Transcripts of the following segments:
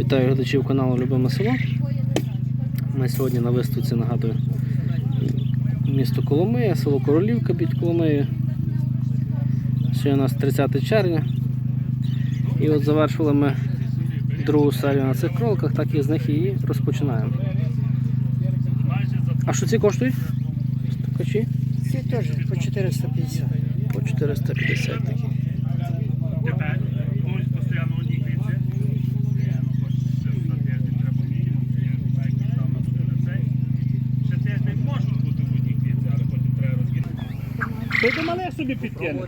Вітаю глядачів каналу Любиме село. Ми сьогодні на виставці нагадую місто Коломия, село Королівка під Коломиєю. Сьогодні у нас 30 червня. І от завершили ми другу серію на цих кроликах, так і з них її розпочинаємо. А що ці коштують? Стукачі? Ці теж по 450. По 450 такі. Тепер комусь постійно одні квітці. Ну, хоч ще за тиждень треба мінімум, я якось там на буде на цей. Ще тиждень можуть бути в одній квітці, але потім треба розкинути. Ти до малих собі підтягне.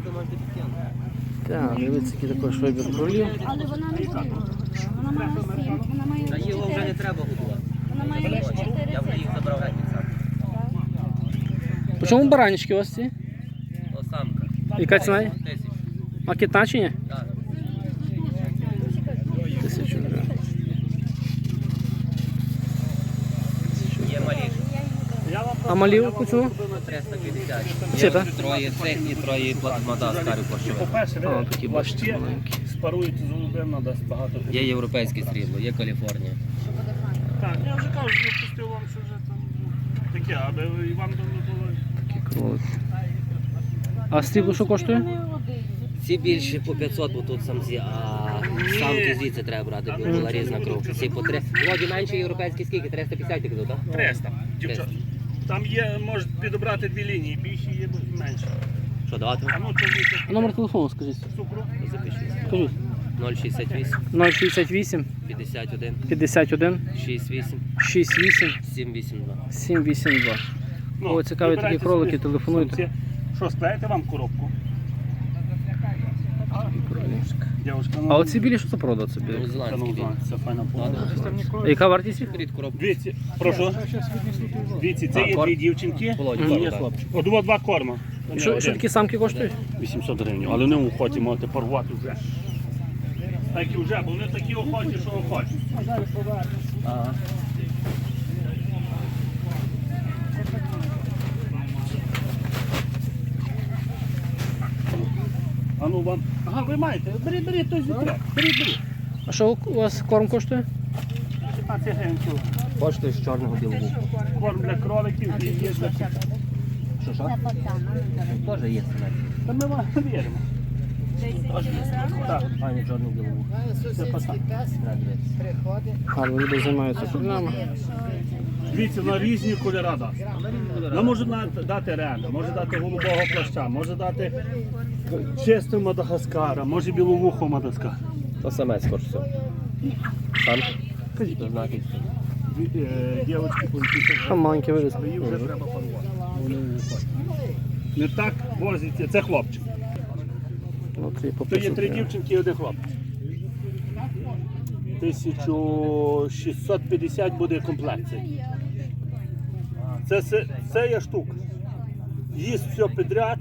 Так, дивіться, який також вибір кролів. Але вона не буде. Вона має сім, вона має Та його вже не чотири. треба годувати. Вона має лише чотири Я вже їх забрав геть від сам. По чому баранічки у вас ці? О, самка. Яка ціна? є? Тисяч. Макетна чи ні? Так. Тисячу гривень. Є маліше. А малів по чому? 350. Чи Є так? троє цих і троє мадаскарів коштує. По-перше, А, ви такі бачите, маленькі. спарують з голубим, треба багато. Є європейське срібло, є Каліфорнія. Так, я вже кажу, я пустив вам, що вже там ну, таке, аби і вам не було. Такі кролики. А стрібло що коштує? Ці більше по 500, бо тут самці, а самки звідси треба брати, бо була різна кров. Ці по 3. Вроді менше європейські скільки? 350 тільки тут, так? 300. Дівчат. Там є, можуть підобрати дві лінії, більші є менше. Що давати? А ну то віце А номер телефону скажіть. цукру. Запишіть. Скажіть. 068 068 51 51 68 68 782. 782. Ну, О, цікаві такі вибирайте кролики, собі телефонуйте. самці. Що, склеїти вам коробку? Дівчатка, ну, А оці білі що це порода? Це білі? ну, Новозеландський знаю, це файна погода. Яка вартість їх? Беріть коробку. Дивіться, прошу. Дивіться, це є дві дівчинки і є так. хлопчик. От два, два корма. І Що, що такі самки коштують? 800 гривень, але не охоті можете порвати вже. Так і вже, бо вони такі охоті, що охоті. Ага. А ну вам. Ага, ви маєте. Беріть, беріть, той зітре. Беріть, беріть. А що у вас корм коштує? 15 гривень кіло. Коштує з чорного білого. Корм для кроликів і є для Що що? Теж є ціна. Та ми вам віримо. Так. А, не білого. Займаються кормами. Дивіться, на різні кольори дасть. Вона може дати рена, може дати голубого плаща, може дати чистого мадагаскара, може біловухого мадагаскара. То самець коштує. Сам? Кажіть. Знаки. Е, Дівочки полетіться. Там маленький виріс. Її вже треба порвати. Вони не. Не так возиться, це хлопчик. Внутрі по То є три дівчинки і один хлопчик. 1650 буде комплект. цей. Це, це, це є штука. Їсть все підряд.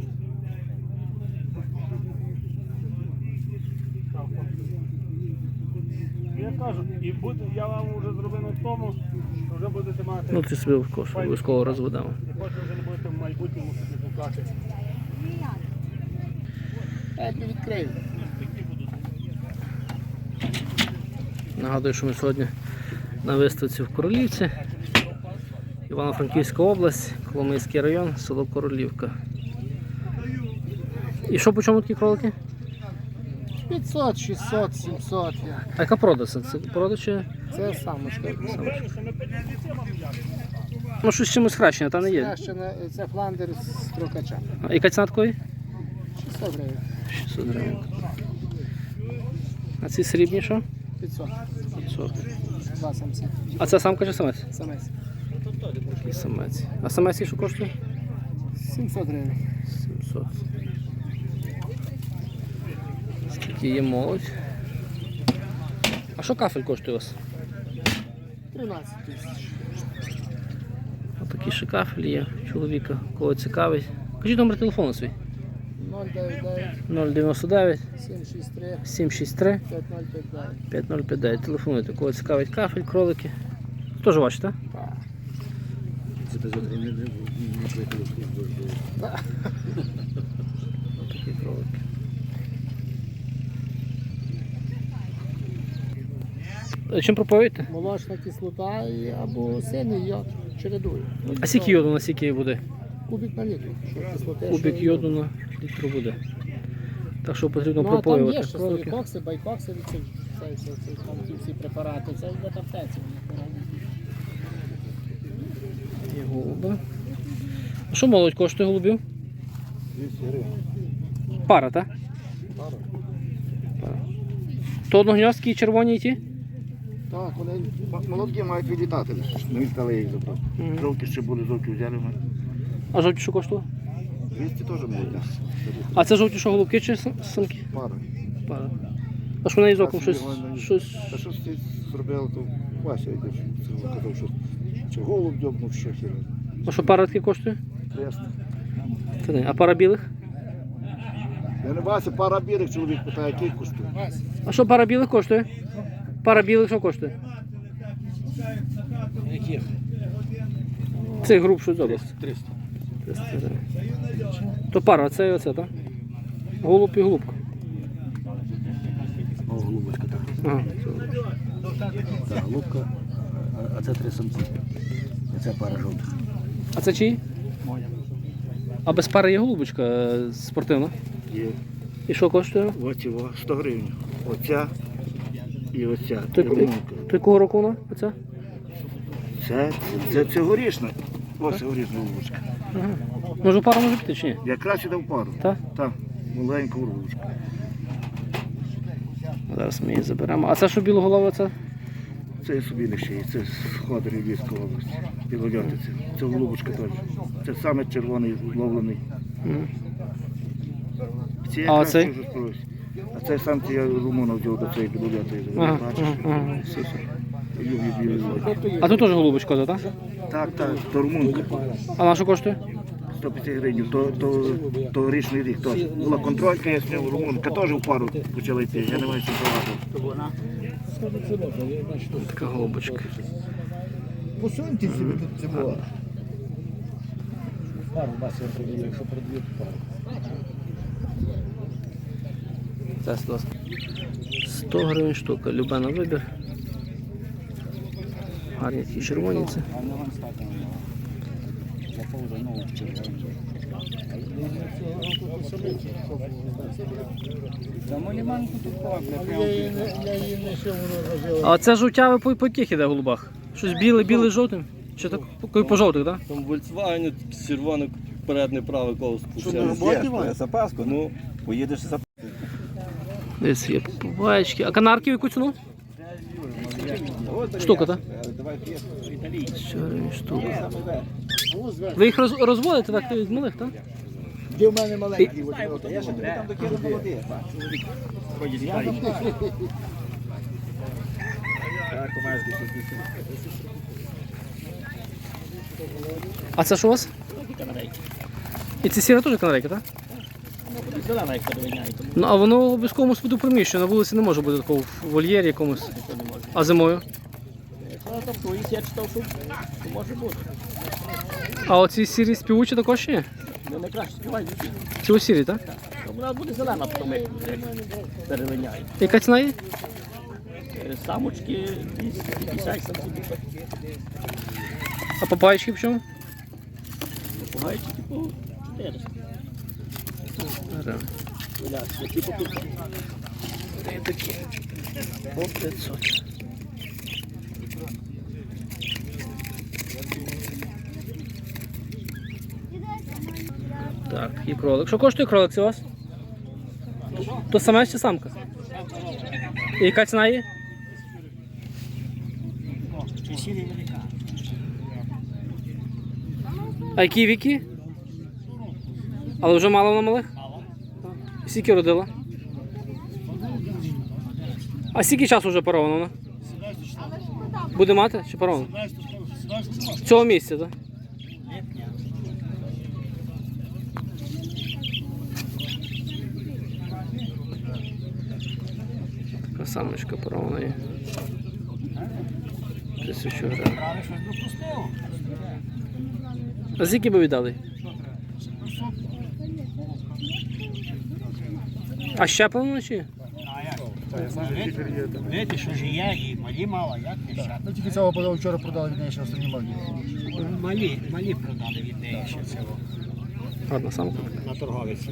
Я кажу, і буде, я вам вже зробив на тому, що вже будете мати. Внутрі собі також обов'язково розведемо. І потім вже не будете в майбутньому собі шукати. Я не відкрию. Нагадую, що ми сьогодні на виставці в Королівці. Івано-Франківська область, Коломийський район, село Королівка. І що по чому такі кролики? 500, 600, 700. як. А яка порода? Це, чи? Це самочка. Ну щось чимось хрещення, та не є. Це, ще не- це фландер з трокача. А яка ціна такої? 600 гривень. 600 гривень. А ці срібні що? 500. 500. Два самці. А це самка чи самець? Самець. Такий самець. А самець що коштує? 700 гривень. 700. Ось Такі є молодь. А що кафель коштує у вас? 13 тисяч. Отакий ще кафель є чоловіка, кого цікавить. Кажіть номер телефону свій. 099 099 763 763 5059. 5059. Телефонуйте, кого цікавить кафель, кролики. Теж ваші, так? Такі кролики. Чим пропоюєте? Молочна кислота і або синий йод. Чередую. Ну, А скільки йоду на скільки буде? Кубик на літр. Що кислоти, Кубик що йоду на літру буде. Так що потрібно Ну, а там пропоювати. є ще кроки. совікокси, байкокси, це, це, це, це, там ті всі препарати. Це в аптеці. Є голуби. А що молодь коштує голубів? 200 гривень. Пара, так? Пара. То одногньосткі і червоні і ті? Так, вони м- молодкі мають відлітати. Не віддали їх забрати. Жовті ще були, жовті взяли ми. А жовті що коштує? 200 теж молодня. А це жовті що голубки чи самки? Пара. Пара. А що неї з оком щось, щось. Та щось ти зробив, то Вася йде, казав, що чи голуб дьобнув, що хіра. А що пара таки коштує? Хрест. Це не. А пара білих? Я не бачу, пара білих чоловік питає, який коштує. А що пара білих коштує? Пара білих що коштує? Яких? Цих груп що з 300. 300. То пара, це і оце, так? Голуб і голубка. О, голубочка так. Ага. Голубка, а- а це три самці. І це пара жовтих. А це чиї? Моя. А без пари є голубочка е, спортивна. Є. І що коштує? Ось його 100 гривень. Оця і оця. То, і румунка. то якого року вона? Оця? Це, це цьогорічна. Ось цьогорічна голубочка. Ага. Може пара може піти чи ні? Якраз іде в пару. Так? Так, маленька голубочка. Зараз ми її заберемо. А це що білоголова це? Це я собі лише, це з Ходорі Львівської області. Білольотиці. Це голубочка теж. Це саме червоний ловлений. Мгм. Ці А якраз оцей? дуже. А це сам я румуна взяв до цієї білольотої. Ага, Бачиш? ага, ага. Все, все. Люблю білий льот. А тут теж голубочка, так? Так, так, то румунка. А на що коштує? 150 гривень, то, то, то річний рік теж. Була контролька, я зняв румунка, теж в пару почала йти. Я не маю чим багато. Така голубочка. Посуньте собі тут цього. Це 100. 100 гривень штука, люба на вибір. Гарні такі червоні це. А це жовтяве по, по яких іде голубах? Щось біле, біле жовтим? Чи так по, по жовтих, так? Там Volkswagen червоне переднє праве колесо. Що, на роботі, запаску, ну, поїдеш за Десь є побаєчки. А канарки в яку ціну? Штука, так? Гривень штука. Ви їх роз, розводите так від малих, так? Де в мене маленький? Я ще тобі там докину молодих. А це що у вас? І це сіра теж канарейка, так? Зелена як перевиняє, Ну а воно обов'язково мусить бути приміщення, на вулиці не може бути такого в вольєрі якомусь. А зимою? я читав, що може бути. А оці сірі співучі також є? Не найкраще співають. Ці сірі, так? Вона буде зелена потім, як. Яка ціна є? Е, Самочки 250 сантиметрів. А папаєчки в чому? Попугайчики по 400. Гуляшки. Типу. По 500. Так, і кролик. Що коштує кролик у вас? То саме чи самка? І яка ціна є? А які віки? Але вже мало на малих? Скільки родила? А скільки часу вже парована вона? Буде мати чи парована? Цього місяця, так? Самочка парована є. Тисячу гривень. А скільки би віддали? А щеплено чи? Видите, що ж є, і малі мало, як не ще. Ну тільки цього подав вчора продали від неї, що останні малі. Малі, малі продали від неї ще цього Гарна самка. на торговиці.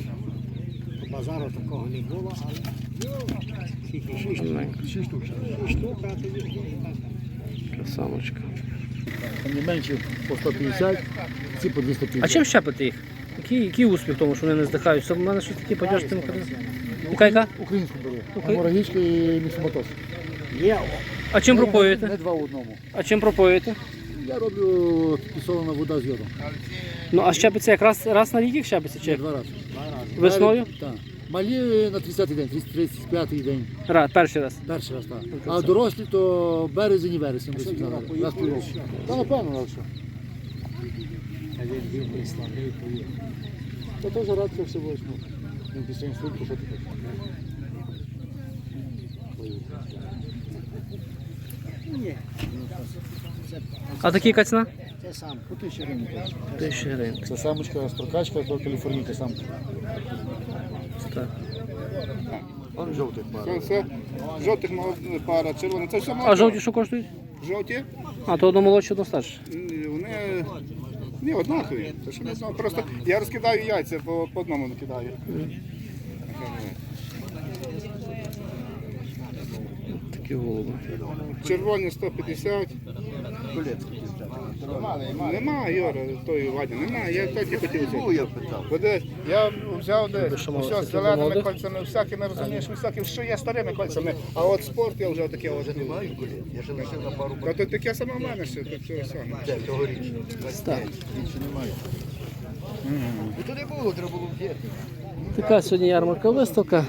Базару такого не було, але скільки шість. Шість штук. штук, а тоді. Там не менше по 150, ці по 250. А чим щепити їх? Який, який успіх в тому, що вони не здихають? Це в мене щось таке подяж тим ходить. Яка яка? Українську беру. Окей. Морогічка і міксомотос. Є А чим Не пропоюєте? два в одному. А чим пропоюєте? Я роблю підсолена вода з йодом. Ну а щепиться як раз, раз на рік їх щепиться чи? Два рази. Весною? Так. Малі на 30-й день, 35-й день. Раз, перший раз. Перший раз так. А дорослі то березень і вересень. десь так, Раз по року. Та напевно, але що. А він бідний, слабий, поїхав. Та теж рад це все восьму. Він після інсульту, що ти? Ні, А такі яка ціна? це сам. По тисячі гривень. Тисяча гривень. Це самочка, строкачка, то каліфорнійка самка. Так. Он жовтих пара. Це все. Жовтих мол- пара, червона. Це все А жовті що коштують? Жовті? А, то одно молодше, одно старше. М, Вони не однакові. Це що не знав. Просто я розкидаю яйця, по, по одному накидаю. Такі голуби. Червоні 150. Нема, Йора, той ваді, нема, я тільки хотів взяти. я питав. Буде, я взяв де, що все з зеленими кольцями, всякими, розумієш, всяким, що є старими кольцями, а от спорт я вже таке от. Не маю, я ще лишив на пару. Та то таке саме в мене ще, так що саме. Так. І то не було, треба було вдіти. Така сьогодні ярмарка виставка.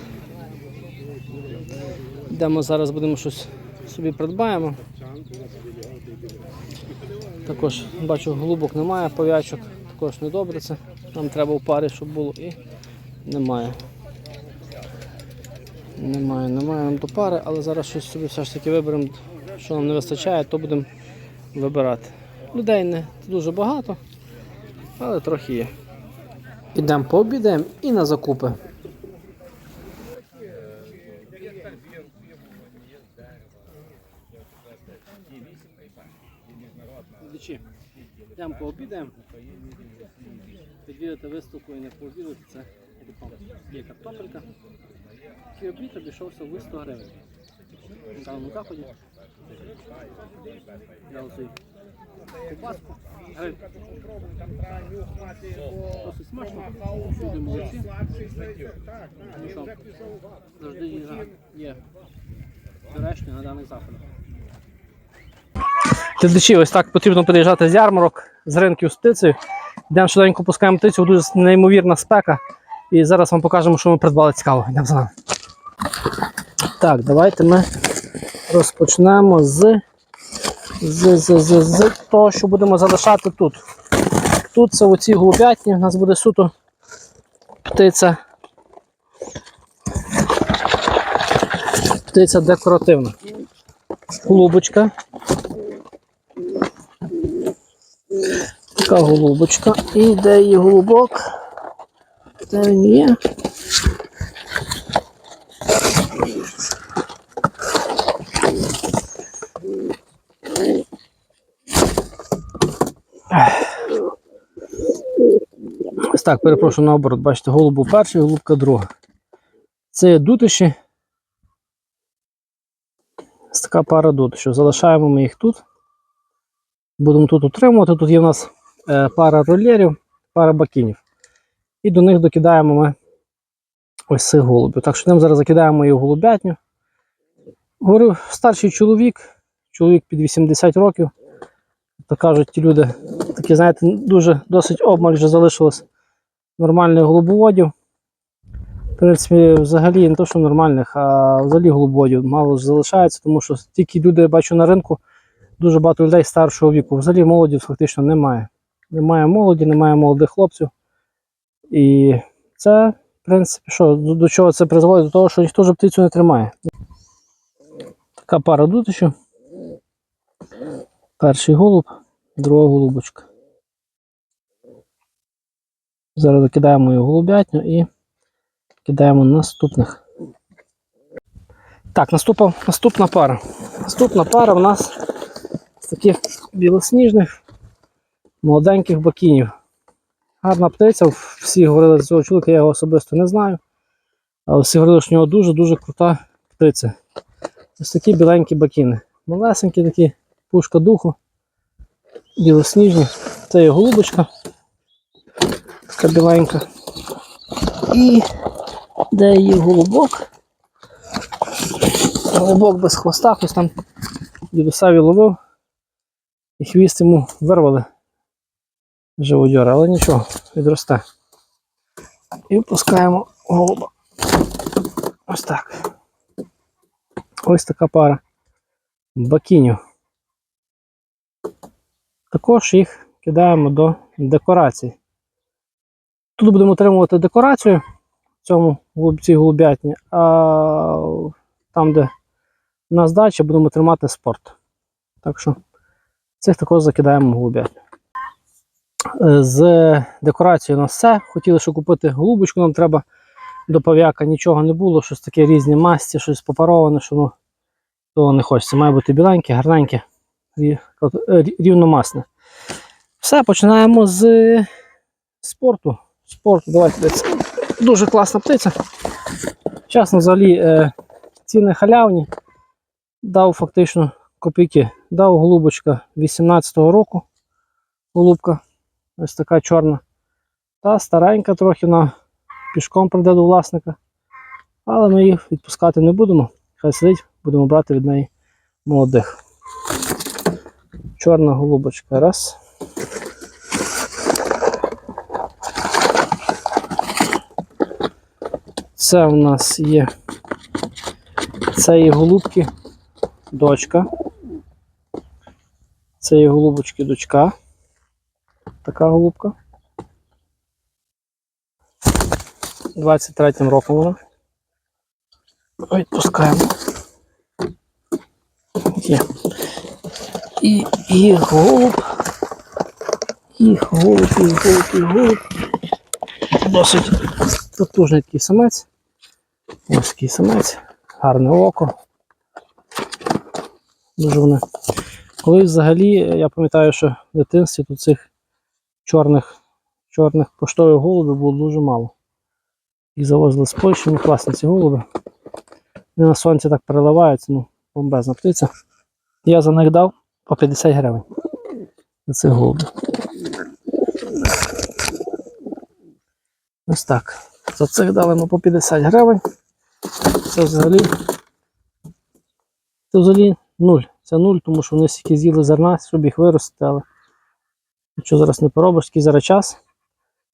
Йдемо зараз будемо щось собі придбаємо. Також бачу, голубок немає, пов'ячок також недобре це. Нам треба в парі, щоб було і немає. Немає, немає нам до пари, але зараз щось собі все ж таки виберемо, що нам не вистачає, то будемо вибирати. Людей не дуже багато, але трохи є. Ідемо пообідаємо і на закупи. Глядачі, йдемо пообідаємо. Відвідати виставку і не пообідати, це є картопелька. Такий обід обійшовся в 100 гривень. На даному заході. Взяли собі ковбаску. Гривень. Досить смачно. Люди молодці. Ну що, завжди їжа є доречною на даних заходах. Глядачі, ось так потрібно приїжджати з ярмарок, з ринків з птицею. Йдемо швиденько пускаємо птицю, дуже неймовірна спека. І зараз вам покажемо, що ми придбали цікаво. Йдемо за нами. Так, давайте ми розпочнемо з, з, з, з, з того, що будемо залишати тут. Тут це оці голубятні, у нас буде суто птиця. Птиця декоративна. Голубочка. Така голубочка. І де її голубок? Він? Ось так, перепрошую наоборот. Бачите, голубу перший, голубка друга. Це дутиші. Ось така пара дутишів. Залишаємо ми їх тут. Будемо тут утримувати. Тут є в нас е, пара рольєрів, пара бакінів. І до них докидаємо ми ось цих голубів. Так що ним зараз закидаємо її в голубятню. Говорю, старший чоловік, чоловік під 80 років. То кажуть, ті люди, такі, знаєте, дуже досить обмаль вже залишилось нормальних голубоводів. В принципі, взагалі не то, що нормальних, а взагалі голубоводів мало ж залишається, тому що тільки люди я бачу на ринку, дуже багато людей старшого віку. Взагалі молоді фактично немає. Немає молоді, немає молодих хлопців. І це, в принципі, що, до, до чого це призводить? До того, що ніхто вже птицю не тримає. Така пара дутичів. Перший голуб, друга голубочка. Зараз закидаємо її в голубятню і кидаємо наступних. Так, наступа, наступна пара. Наступна пара в нас з таких білосніжних молоденьких бакінів. Гарна птиця. Всі говорили за цього чоловіка, я його особисто не знаю. Але всі говорили, що в нього дуже-дуже крута птиця. Ось такі біленькі бакіни. Малесенькі такі, пушка духу, білосніжні. Це є голубочка. Така біленька. І де її голубок? Голубок без хвоста, хтось там дідусаві ловив. І хвіст йому вирвали живодьор, але нічого, відросте. І впускаємо голуба. Ось так. Ось така пара бакінів. Також їх кидаємо до декорацій. Тут будемо отримувати декорацію в цьому голуб- цій голубятні, а там, де на здачі, будемо тримати спорт. Так що цих також закидаємо в голубятню. Е, З декорацією у нас все. Хотіли ще купити голубочку, нам треба до пав'яка нічого не було, щось таке різні масті, щось попароване, що ну, того не хочеться. Має бути біленьке, гарненьке, е, рі- рівномасне. Все, починаємо з спорту. Спорту, давайте десь. Дуже класна птиця. Чесно, взагалі, е, ціни халявні. Дав фактично копійки. Дав голубочка 18-го року. Голубка. Ось така чорна. Та старенька трохи вона пішком прийде до власника. Але ми їх відпускати не будемо. Хай сидить, будемо брати від неї молодих. Чорна голубочка. Раз. Це у нас є це є голубки дочка. Це є голубочки дочка. Така голубка. 23-м роком вона. Відпускаємо. Є. І, і голуб. І голуб, і голуб, і голуб. Досить потужний такий самець. Ось такий самець. Гарне око. Дуже вони. Колись взагалі, я пам'ятаю, що в дитинстві тут цих чорних, чорних поштових голубів було дуже мало. Їх завозили з Польщі, ну класні ці голуби. Вони на сонці так переливаються, ну, бомбезна птиця. Я за них дав по 50 гривень. За цих голубів. Ось так. За цих дали ми по 50 гривень. Це взагалі. Це взагалі нуль. Це нуль, тому що вони стільки з'їли зерна, щоб їх виростити, але нічого зараз не поробиш, такий зараз час.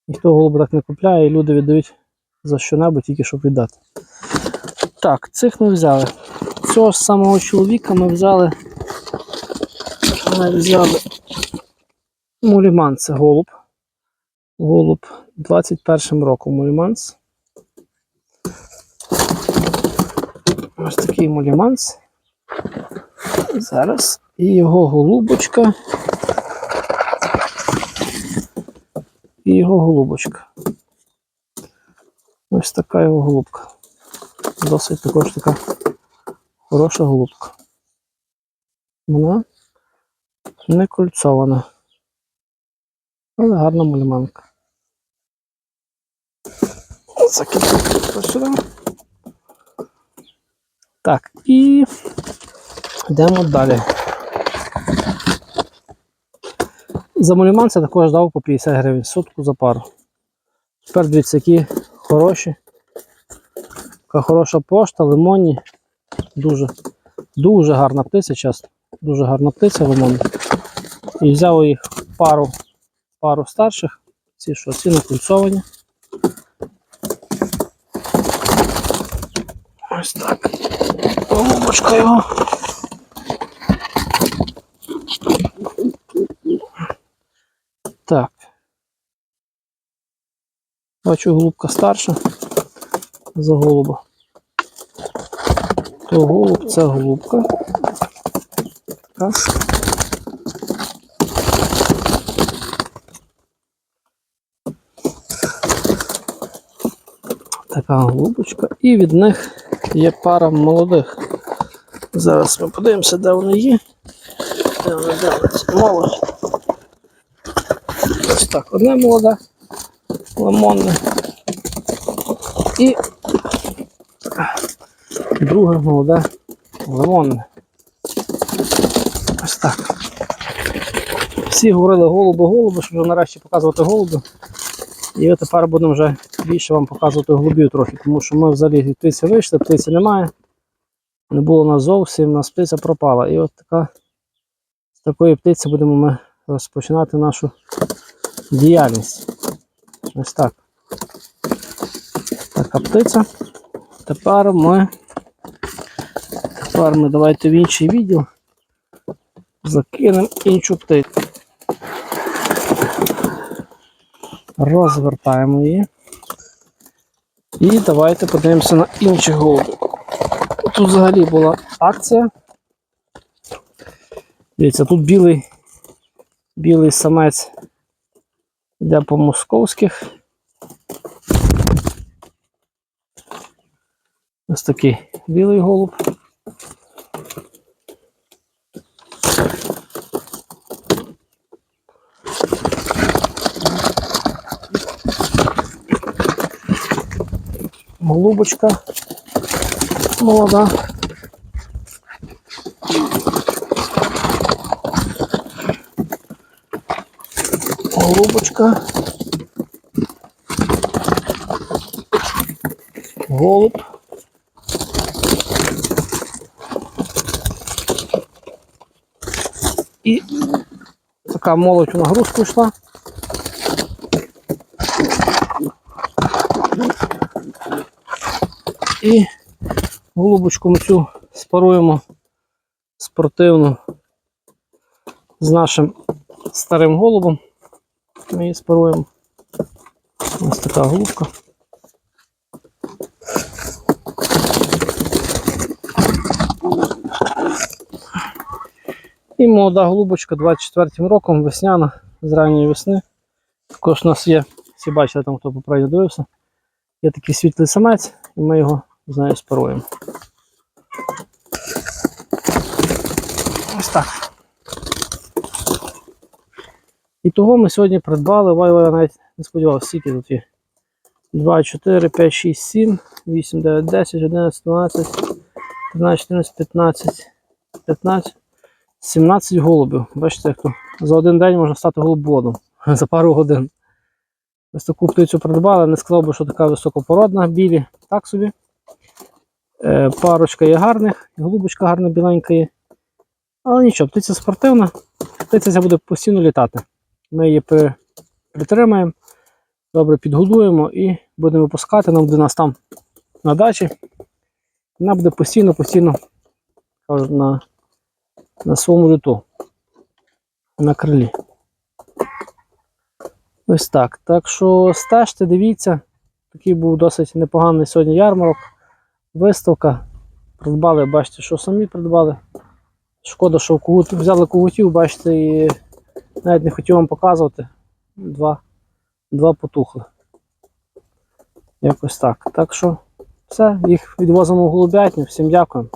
Ніхто голуби так не купляє, і люди віддають за що-небудь, тільки щоб віддати. Так, цих ми взяли. Цього самого чоловіка ми взяли. Ми взяли Муліман, це голуб. Голуб 21 роком Муліманс. Ось такий Муліманс. Зараз. І його голубочка. І його голубочка. Ось така його голубка. Досить також така хороша голубка. Вона не кольцована. Але гарна муліманка. Закидаємо сюди. Так, і йдемо далі. За муліман це також дав по 50 гривень сутку за пару. Тепер дивіться, які хороші. Така хороша пошта, лимонні. Дуже, дуже гарна птиця, чесно. Дуже гарна птиця лимонна. І взяв їх пару, пару старших. Ці що, ці накульцовані. Ось так. Голубочка його. Так. Бачу, голубка старша за голуба. То голуб це голубка. Така. Така голубочка. І від них є пара молодих. Зараз ми подивимося, де вони є. Де вони? Це молодь. Ось так, одне молоде, лимонне. І друге молоде лимонне. Ось так. Всі говорили голуби, голуби, щоб вже нарешті показувати голуби. І от тепер будемо вже більше вам показувати голубів трохи, тому що ми взагалі птиці вийшли, птиці немає. Не було нас зовсім, у нас птиця пропала. І от така, з такої птиці будемо ми розпочинати нашу діяльність. Ось так. Така птиця. Тепер ми. Тепер ми давайте в інший відділ закинемо іншу птицю. Розвертаємо її. І давайте подивимося на інші голуби. Тут взагалі була акція. Дивіться, тут білий, білий самець йде по московських. Ось такий білий голуб. Голубочка молода. Голубочка. Голуб. І така молодь у нагрузку йшла. І голубочку ми цю спаруємо спортивну з нашим старим голубом. Ми її спаруємо. Ось така голубка. І молода голубочка 24 роком, весняна, з ранньої весни. Також у нас є, всі бачили там, хто попередньо дивився. Є такий світлий самець, і ми його з нею спаруємо. Ось так. І того ми сьогодні придбали, вай, я навіть не сподівався, скільки тут є. 2, 4, 5, 6, 7, 8, 9, 10, 11, 12, 13, 14, 15, 15, 17 голубів. Бачите, як то за один день можна стати голубоводом за пару годин. Ось таку птицю придбали, не сказав би, що така високопородна, білі, так собі. Е, парочка є гарних, голубочка гарна біленька є. Але нічого, птиця спортивна, птиця буде постійно літати. Ми її при- притримаємо, добре підгодуємо і будемо випускати. Вона буде нас там на дачі. Вона буде постійно, постійно на, на своєму люту, на крилі. Ось так. Так що стежте, дивіться. Такий був досить непоганий сьогодні ярмарок. Виставка. Придбали, бачите, що самі придбали. Шкода, що когут, взяли когутів, бачите, і навіть не хотів вам показувати. Два, два потухли. Якось так. Так що все, їх відвозимо в голубятню. Всім дякую.